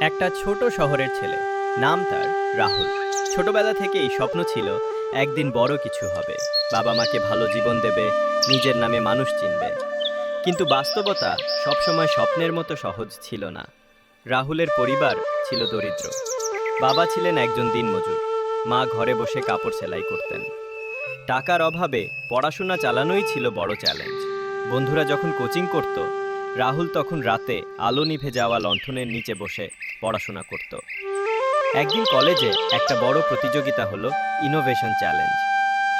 একটা ছোট শহরের ছেলে। নাম তার রাহুল। ছোটবেলা থেকেই স্বপ্ন ছিল, একদিন বড় কিছু হবে। বাবা মাকে ভালো জীবন দেবে, নিজের নামে মানুষ চিনবে। কিন্তু বাস্তবতা সবসময় স্বপ্নের মতো সহজ ছিল না। রাহুলের পরিবার ছিল দরিদ্র। বাবা ছিলেন একজন দিনমজুর। মা ঘরে বসে কাপড় সেলাই করতেন। টাকার অভাবে পড়াশোনা চালানোই ছিল বড় চ্যালেঞ্জ। বন্ধুরা যখন কোচিং করত রাহুল তখন রাতে আলো নিভে যাওয়া লণ্ঠনের নিচে বসে পড়াশোনা করত। একদিন কলেজে একটা বড় প্রতিযোগিতা হলো ইনোভেশন চ্যালেঞ্জ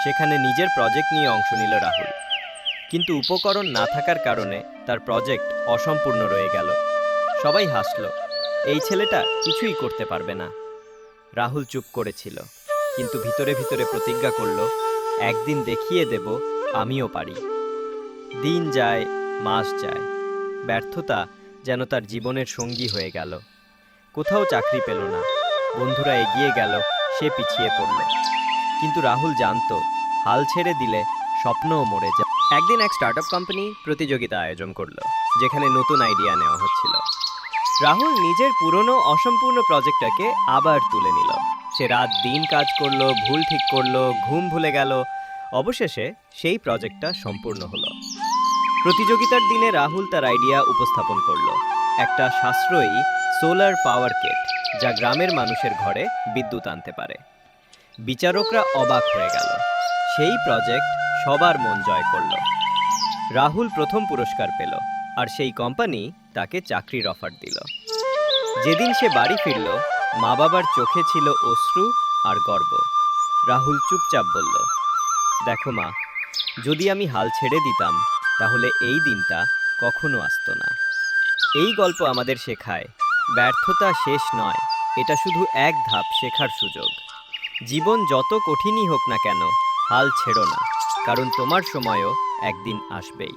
সেখানে নিজের প্রজেক্ট নিয়ে অংশ নিল রাহুল। কিন্তু উপকরণ না থাকার কারণে তার প্রজেক্ট অসম্পূর্ণ রয়ে গেল। সবাই হাসল, এই ছেলেটা কিছুই করতে পারবে না। রাহুল চুপ করেছিল, কিন্তু ভিতরে ভিতরে প্রতিজ্ঞা করল, একদিন দেখিয়ে দেব, আমিও পারি। দিন যায়, মাস যায় ব্যর্থতা যেন তার জীবনের সঙ্গী হয়ে গেল। কোথাও চাকরি পেল না। বন্ধুরা এগিয়ে গেল, সে পিছিয়ে পড়ল। কিন্তু রাহুল জানতো, হাল ছেড়ে দিলে স্বপ্নও মরে যায়। একদিন এক স্টার্টআপ কোম্পানি প্রতিযোগিতা আয়োজন করল, যেখানে নতুন আইডিয়া নেওয়া হচ্ছিল। রাহুল নিজের পুরনো, অসম্পূর্ণ প্রজেক্টটাকে আবার তুলে নিল। সে রাত দিন কাজ করল, ভুল ঠিক করল, ঘুম ভুলে গেল। অবশেষে সেই প্রজেক্টটা সম্পূর্ণ হলো। প্রতিযোগিতার দিনে রাহুল তার আইডিয়া উপস্থাপন করল। একটা সাশ্রয়ী সোলার পাওয়ার কেট যা গ্রামের মানুষের ঘরে বিদ্যুৎ আনতে পারে। বিচারকরা অবাক হয়ে গেল। সেই প্রজেক্ট সবার মন জয় করল। রাহুল প্রথম পুরস্কার পেল আর সেই কোম্পানি তাকে চাকরির অফার দিল। যেদিন সে বাড়ি ফিরল মা বাবার চোখে ছিল অশ্রু আর গর্ব। রাহুল চুপচাপ বলল, দেখো মা, যদি আমি হাল ছেড়ে দিতাম তাহলে এই দিনটা কখনো আসতো না। এই গল্প আমাদের শেখায়, ব্যর্থতা শেষ নয়, এটা শুধু এক ধাপ শেখার সুযোগ। জীবন যত কঠিনই হোক না কেন, হাল ছেড়ো না, কারণ তোমার সময়ও একদিন আসবেই।